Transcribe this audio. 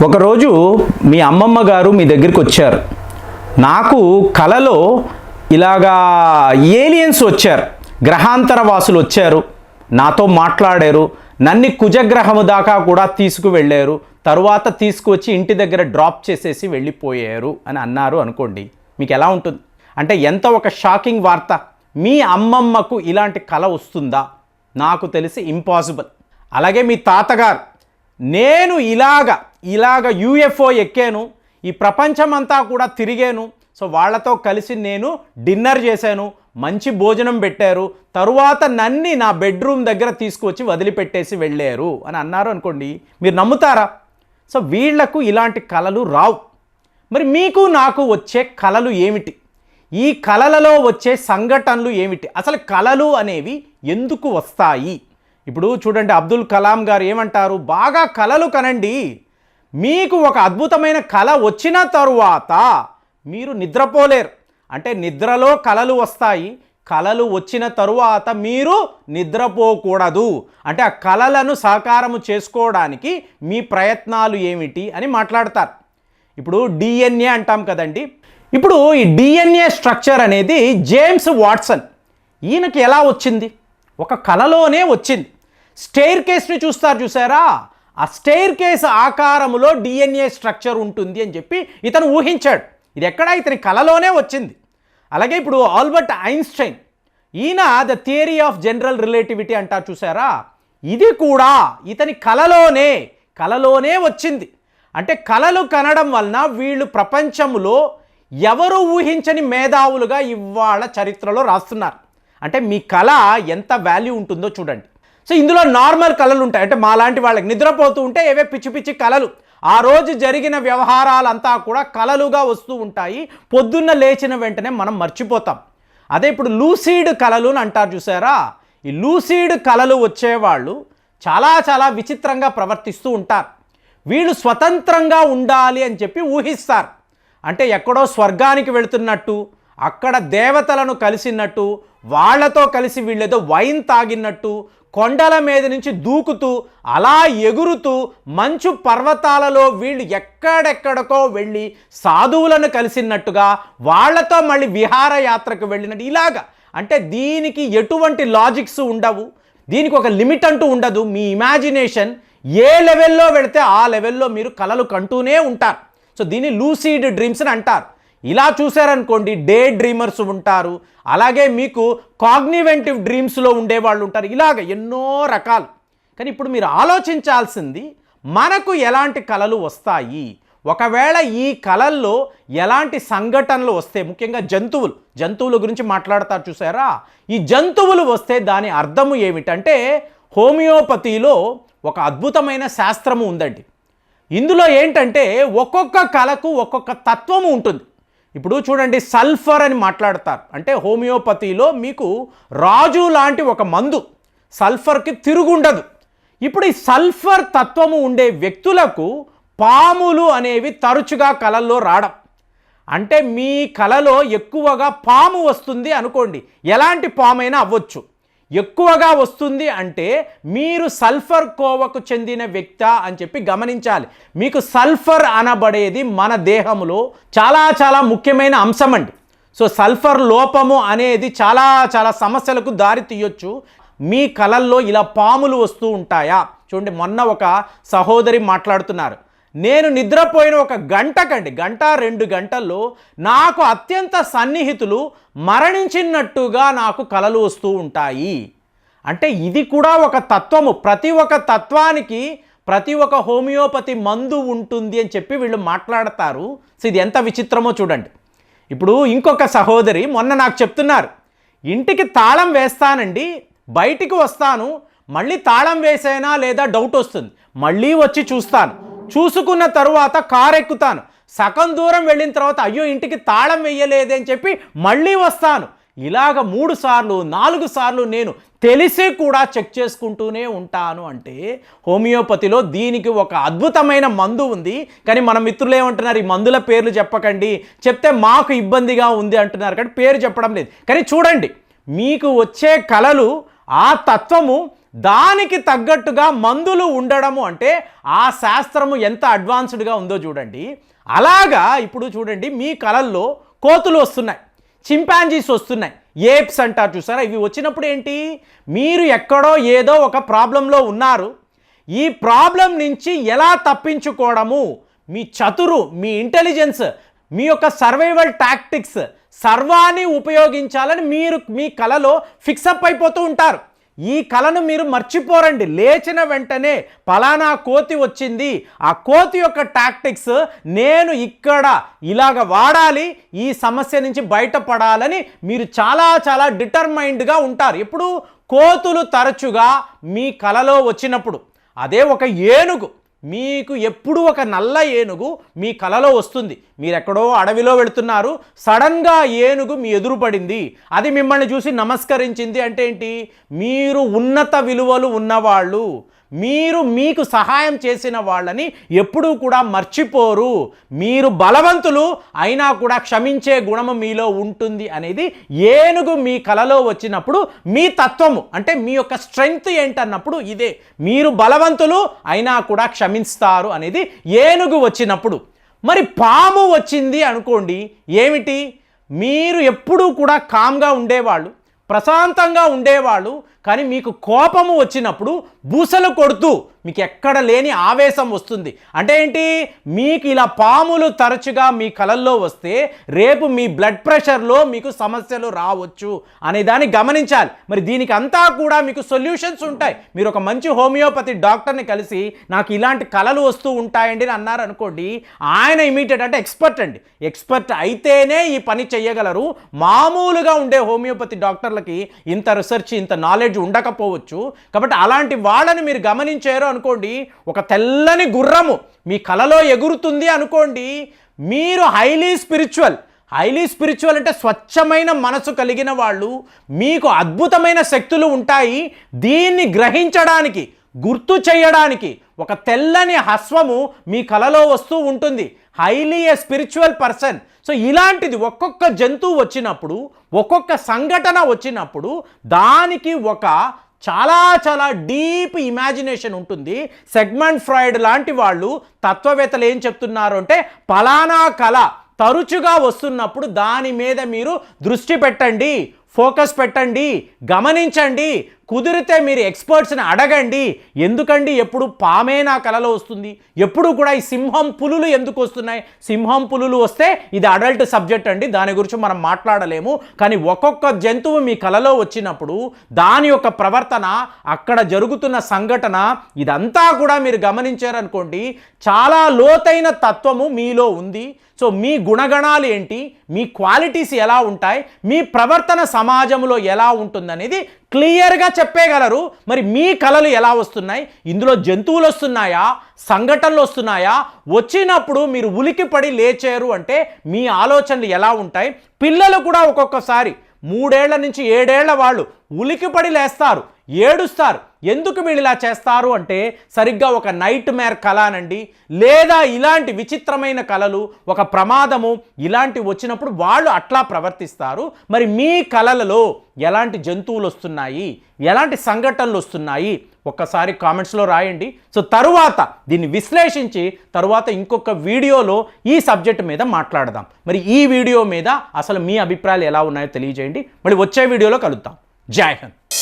ఒకరోజు మీ అమ్మమ్మ గారు మీ దగ్గరికి వచ్చారు. నాకు కలలో ఇలాగా ఏలియన్స్ వచ్చారు. గ్రహాంతర వాసులు వచ్చారు. నాతో మాట్లాడారు. నన్ను కుజగ్రహము దాకా కూడా తీసుకువెళ్ళారు. తరువాత తీసుకువచ్చి ఇంటి దగ్గర డ్రాప్ చేసేసి వెళ్ళిపోయారు అని అన్నారు అనుకోండి. మీకు ఎలా ఉంటుంది? అంటే ఎంత ఒక షాకింగ్ వార్త. మీ అమ్మమ్మకు ఇలాంటి కళ వస్తుందా? నాకు తెలిసి ఇంపాసిబుల్ అలాగే మీ తాతగారు నేను ఇలాగ ఇలాగ యూఎఫ్ఓ ఎక్కాను ఈ ప్రపంచమంతా కూడా తిరిగాను సో వాళ్ళతో కలిసి నేను డిన్నర్ చేశాను మంచి భోజనం పెట్టారు తరువాత నన్ని నా బెడ్రూమ్ దగ్గర తీసుకొచ్చి వదిలిపెట్టేసి వెళ్ళారు అని అన్నారు అనుకోండి మీరు నమ్ముతారా? సో వీళ్ళకు ఇలాంటి కళలు రావు. మరి మీకు నాకు వచ్చే కళలు ఏమిటి? ఈ కళలలో వచ్చే సంఘటనలు ఏమిటి? అసలు కళలు అనేవి ఎందుకు వస్తాయి? ఇప్పుడు చూడండి అబ్దుల్ కలాం గారు ఏమంటారు? బాగా కళలు కనండి. మీకు ఒక అద్భుతమైన కళ వచ్చిన తరువాత మీరు నిద్రపోలేరు. అంటే నిద్రలో కళలు వస్తాయి. కళలు వచ్చిన తరువాత మీరు నిద్రపోకూడదు. అంటే ఆ కళలను సాకారము చేసుకోవడానికి మీ ప్రయత్నాలు ఏమిటి అని మాట్లాడతారు. ఇప్పుడు డిఎన్ఏ అంటాం కదండి. ఇప్పుడు ఈ డిఎన్ఏ స్ట్రక్చర్ అనేది జేమ్స్ వాట్సన్. ఈయనకి ఎలా వచ్చింది? ఒక కలలోనే వచ్చింది. స్టెయిర్ కేస్ని చూస్తారు చూసారా? ఆ స్టెయిర్ కేస్ ఆకారములో డిఎన్ఏ స్ట్రక్చర్ ఉంటుంది అని చెప్పి ఇతను ఊహించాడు. ఇది ఎక్కడ? ఇతని కలలోనే వచ్చింది. అలాగే ఇప్పుడు ఆల్బర్ట్ ఐన్స్టైన్ ఈయన the theory of general relativity అంటారు చూసారా? ఇది కూడా ఇతని కలలోనే కలలోనే వచ్చింది. అంటే కళలు కనడం వలన వీళ్ళు ప్రపంచంలో ఎవరు ఊహించని మేధావులుగా ఇవాళ చరిత్రలో రాస్తున్నారు. అంటే మీ కళ ఎంత వాల్యూ ఉంటుందో చూడండి. సో ఇందులో నార్మల్ కళలు ఉంటాయి. అంటే మాలాంటి వాళ్ళకి నిద్రపోతూ ఉంటే ఏవే పిచ్చి పిచ్చి కళలు. ఆ రోజు జరిగిన వ్యవహారాలంతా కూడా కళలుగా వస్తూ ఉంటాయి. పొద్దున్న లేచిన వెంటనే మనం మర్చిపోతాం. అదే ఇప్పుడు లూసీడ్ కళలు అని అంటారు చూసారా? ఈ లూసీడ్ కళలు వచ్చేవాళ్ళు చాలా చాలా విచిత్రంగా ప్రవర్తిస్తూ ఉంటారు. వీళ్ళు స్వతంత్రంగా ఉండాలి అని చెప్పి ఊహిస్తారు. అంటే ఎక్కడో స్వర్గానికి వెళుతున్నట్టు అక్కడ దేవతలను కలిసినట్టు వాళ్ళతో కలిసి వీళ్ళేదో వైన్ తాగినట్టు కొండల మీద నుంచి దూకుతూ అలా ఎగురుతూ మంచు పర్వతాలలో వీళ్ళు ఎక్కడెక్కడికో వెళ్ళి సాధువులను కలిసినట్టుగా వాళ్ళతో మళ్ళీ విహారయాత్రకు వెళ్ళినట్టు ఇలాగా. అంటే దీనికి ఎటువంటి లాజిక్స్ ఉండవు. దీనికి ఒక లిమిట్ అంటూ ఉండదు. మీ ఇమాజినేషన్ ఏ లెవెల్లో వెళితే ఆ లెవెల్లో మీరు కలలు కంటూనే ఉంటారు. సో దీన్ని లూసీడ్ డ్రీమ్స్ అని అంటారు. ఇలా చూశారనుకోండి డే డ్రీమర్స్ ఉంటారు. అలాగే మీకు కాగ్నివెంటివ్ డ్రీమ్స్లో ఉండేవాళ్ళు ఉంటారు. ఇలాగ ఎన్నో రకాలు. కానీ ఇప్పుడు మీరు ఆలోచించాల్సింది మనకు ఎలాంటి కళలు వస్తాయి? ఒకవేళ ఈ కళల్లో ఎలాంటి సంఘటనలు వస్తే ముఖ్యంగా జంతువులు జంతువుల గురించి మాట్లాడతారు చూసారా? ఈ జంతువులు వస్తే దాని అర్థము ఏమిటంటే హోమియోపతిలో ఒక అద్భుతమైన శాస్త్రము ఉందండి. ఇందులో ఏంటంటే ఒక్కొక్క కళకు ఒక్కొక్క తత్వము ఉంటుంది. ఇప్పుడు చూడండి సల్ఫర్ అని మాట్లాడతారు. అంటే హోమియోపతిలో మీకు రాజు లాంటి ఒక మందు సల్ఫర్కి తిరుగుండదు. ఇప్పుడు ఈ సల్ఫర్ తత్వము ఉండే వ్యక్తులకు పాములు అనేవి తరచుగా కళల్లో రావడం అంటే మీ కళలో ఎక్కువగా పాము వస్తుంది అనుకోండి ఎలాంటి పామైనా అవ్వచ్చు. ఎక్కువగా వస్తుంది అంటే మీరు సల్ఫర్ కోవకు చెందిన వ్యక్త అని చెప్పి గమనించాలి. మీకు సల్ఫర్ అనబడేది మన దేహంలో చాలా చాలా ముఖ్యమైన అంశం అండి. సో సల్ఫర్ లోపము అనేది చాలా చాలా సమస్యలకు దారి తీయొచ్చు. మీ కళల్లో ఇలా పాములు వస్తూ ఉంటాయా? చూడండి మొన్న ఒక సహోదరి మాట్లాడుతున్నారు. నేను నిద్రపోయిన ఒక గంటకండి. గంట రెండు గంటల్లో నాకు అత్యంత సన్నిహితులు మరణించినట్టుగా నాకు కలలు వస్తూ ఉంటాయి. అంటే ఇది కూడా ఒక తత్వము. ప్రతి ఒక్క తత్వానికి ప్రతి ఒక్క హోమియోపతి మందు ఉంటుంది అని చెప్పి వీళ్ళు మాట్లాడతారు. సో ఇది ఎంత విచిత్రమో చూడండి. ఇప్పుడు ఇంకొక సహోదరి మొన్న నాకు చెప్తున్నారు ఇంటికి తాళం వేస్తానండి బయటికి వస్తాను మళ్ళీ తాళం వేసేనా లేదా డౌట్ వస్తుంది. మళ్ళీ వచ్చి చూస్తాను. చూసుకున్న తరువాత కారు ఎక్కుతాను. సగం దూరం వెళ్ళిన తర్వాత అయ్యో ఇంటికి తాళం వేయలేదే అని చెప్పి మళ్ళీ వస్తాను. ఇలాగ మూడు సార్లు నాలుగు సార్లు నేను తెలిసి కూడా చెక్ చేసుకుంటూనే ఉంటాను అంటే హోమియోపతిలో దీనికి ఒక అద్భుతమైన మందు ఉంది. కానీ మన మిత్రులు ఏమంటున్నారు ఈ మందుల పేర్లు చెప్పకండి చెప్తే మాకు ఇబ్బందిగా ఉంది అంటున్నారు. కానీ పేరు చెప్పడం లేదు. కానీ చూడండి మీకు వచ్చే కళలు ఆ తత్వము దానికి తగ్గట్టుగా మందులు ఉండడము అంటే ఆ శాస్త్రము ఎంత అడ్వాన్స్డ్గా ఉందో చూడండి. అలాగా ఇప్పుడు చూడండి మీ కళల్లో కోతులు వస్తున్నాయి చింపాంజీస్ వస్తున్నాయి ఏప్స్ అంటారు చూసారా? ఇవి వచ్చినప్పుడు ఏంటి? మీరు ఎక్కడో ఏదో ఒక ప్రాబ్లంలో ఉన్నారు. ఈ ప్రాబ్లం నుంచి ఎలా తప్పించుకోవడము? మీ చతురు మీ ఇంటెలిజెన్స్ మీ యొక్క సర్వైవల్ టాక్టిక్స్ సర్వాన్ని ఉపయోగించాలని మీరు మీ కళలో ఫిక్సప్ అయిపోతూ ఉంటారు. ఈ కళను మీరు మర్చిపోరండి. లేచిన వెంటనే పలానా కోతి వచ్చింది. ఆ కోతి యొక్క టాక్టిక్స్ నేను ఇక్కడ ఇలాగ వాడాలి. ఈ సమస్య నుంచి బయటపడాలని మీరు చాలా చాలా డిటర్మైండ్గా ఉంటారు. ఎప్పుడు కోతులు తరచుగా మీ కళలో వచ్చినప్పుడు. అదే ఒక ఏనుగు. మీకు ఎప్పుడు ఒక నల్ల ఏనుగు మీ కలలో వస్తుంది. మీరెక్కడో అడవిలో వెళుతున్నారు. సడన్గా ఏనుగు మీ ఎదురు పడింది. అది మిమ్మల్ని చూసి నమస్కరించింది అంటే ఏంటి? మీరు ఉన్నత విలువలు ఉన్నవాళ్ళు. మీరు మీకు సహాయం చేసిన వాళ్ళని ఎప్పుడూ కూడా మర్చిపోరు. మీరు బలవంతులు అయినా కూడా క్షమించే గుణము మీలో ఉంటుంది అనేది ఏనుగు మీ కలలో వచ్చినప్పుడు మీ తత్వము అంటే మీ యొక్క స్ట్రెంగ్త్ ఏంటన్నప్పుడు ఇదే. మీరు బలవంతులు అయినా కూడా క్షమిస్తారు అనేది ఏనుగు వచ్చినప్పుడు. మరి పాము వచ్చింది అనుకోండి ఏమిటి? మీరు ఎప్పుడూ కూడా కామ్గా ఉండేవాళ్ళు ప్రశాంతంగా ఉండేవాళ్ళు కానీ మీకు కోపము వచ్చినప్పుడు బూసలు కొడుతూ మీకు ఎక్కడ లేని ఆవేశం వస్తుంది. అంటే ఏంటి? మీకు ఇలా పాములు తరచుగా మీ కలల్లో వస్తే రేపు మీ బ్లడ్ ప్రెషర్లో మీకు సమస్యలు రావచ్చు అనే దాన్ని గమనించాలి. మరి దీనికి అంతా కూడా మీకు సొల్యూషన్స్ ఉంటాయి. మీరు ఒక మంచి హోమియోపతి డాక్టర్ని కలిసి నాకు ఇలాంటి కళలు వస్తూ ఉంటాయండి అని అన్నారు అనుకోండి ఆయన ఇమీడియట్ అంటే ఎక్స్పర్ట్ అండి. ఎక్స్పర్ట్ అయితేనే ఈ పని చేయగలరు. మామూలుగా ఉండే హోమియోపతి డాక్టర్లకి ఇంత రీసెర్చ్ ఇంత నాలెడ్జ్ ఉండకపోవచ్చు. కాబట్టి అలాంటి వాళ్ళని మీరు గమనించారు అనుకోండి ఒక తెల్లని గుర్రము మీ కలలో ఎగురుతుంది అనుకోండి మీరు హైలీ స్పిరిచువల్ హైలీ స్పిరిచువల్ అంటే స్వచ్ఛమైన మనసు కలిగిన వాళ్ళు మీకు అద్భుతమైన శక్తులు ఉంటాయి దీన్ని గ్రహించడానికి గుర్తు చేయడానికి ఒక తెల్లని హస్వము మీ కలలో వస్తూ ఉంటుంది. Highly a spiritual person. So ఇలాంటిది ఒక్కొక్క జంతువు వచ్చినప్పుడు ఒక్కొక్క సంఘటన వచ్చినప్పుడు దానికి ఒక చాలా చాలా డీప్ ఇమాజినేషన్ ఉంటుంది. సెగ్మెంట్ ఫ్రాయిడ్ లాంటి వాళ్ళు తత్వవేత్తలు ఏం చెప్తున్నారు అంటే పలానా కళ తరచుగా వస్తున్నప్పుడు దాని మీద మీరు దృష్టి పెట్టండి ఫోకస్ పెట్టండి గమనించండి కుదిరితే మీరు ఎక్స్పర్ట్స్ని అడగండి. ఎందుకండి? ఎప్పుడు పామే నా కలలో వస్తుంది. ఎప్పుడు కూడా ఈ సింహం పులులు ఎందుకు వస్తున్నాయి? సింహం పులులు వస్తే ఇది అడల్ట్ సబ్జెక్ట్ అండి. దాని గురించి మనం మాట్లాడలేము. కానీ ఒక్కొక్క జంతువు మీ కలలో వచ్చినప్పుడు దాని యొక్క ప్రవర్తన అక్కడ జరుగుతున్న సంఘటన ఇదంతా కూడా మీరు గమనించారనుకోండి చాలా లోతైన తత్వము మీలో ఉంది. సో మీ గుణగణాలు ఏంటి? మీ క్వాలిటీస్ ఎలా ఉంటాయి? మీ ప్రవర్తన సమాజంలో ఎలా ఉంటుందనేది క్లియర్గా చెప్పేయగలరు. మరి మీ కళలు ఎలా వస్తున్నాయి? ఇందులో జంతువులు వస్తున్నాయా? సంఘటనలు వస్తున్నాయా? వచ్చినప్పుడు మీరు ఉలికిపడి లేచారు అంటే మీ ఆలోచనలు ఎలా ఉంటాయి? పిల్లలు కూడా ఒక్కొక్కసారి మూడేళ్ళ నుంచి ఏడేళ్ళ వాళ్ళు ఉలికిపడి లేస్తారు. ఏడుస్తారు. ఎందుకు వీళ్ళు ఇలా చేస్తారు అంటే సరిగ్గా ఒక నైట్ మేర్ కళనండి లేదా ఇలాంటి విచిత్రమైన కళలు ఒక ప్రమాదము ఇలాంటి వచ్చినప్పుడు వాళ్ళు అట్లా ప్రవర్తిస్తారు. మరి మీ కళలలో ఎలాంటి జంతువులు వస్తున్నాయి? ఎలాంటి సంఘటనలు వస్తున్నాయి? ఒక్కసారి కామెంట్స్లో రాయండి. సో తరువాత దీన్ని విశ్లేషించి తరువాత ఇంకొక వీడియోలో ఈ సబ్జెక్ట్ మీద మాట్లాడదాం. మరి ఈ వీడియో మీద అసలు మీ అభిప్రాయాలు ఎలా ఉన్నాయో తెలియజేయండి. మళ్ళీ వచ్చే వీడియోలో కలుద్దాం. జై హింద్.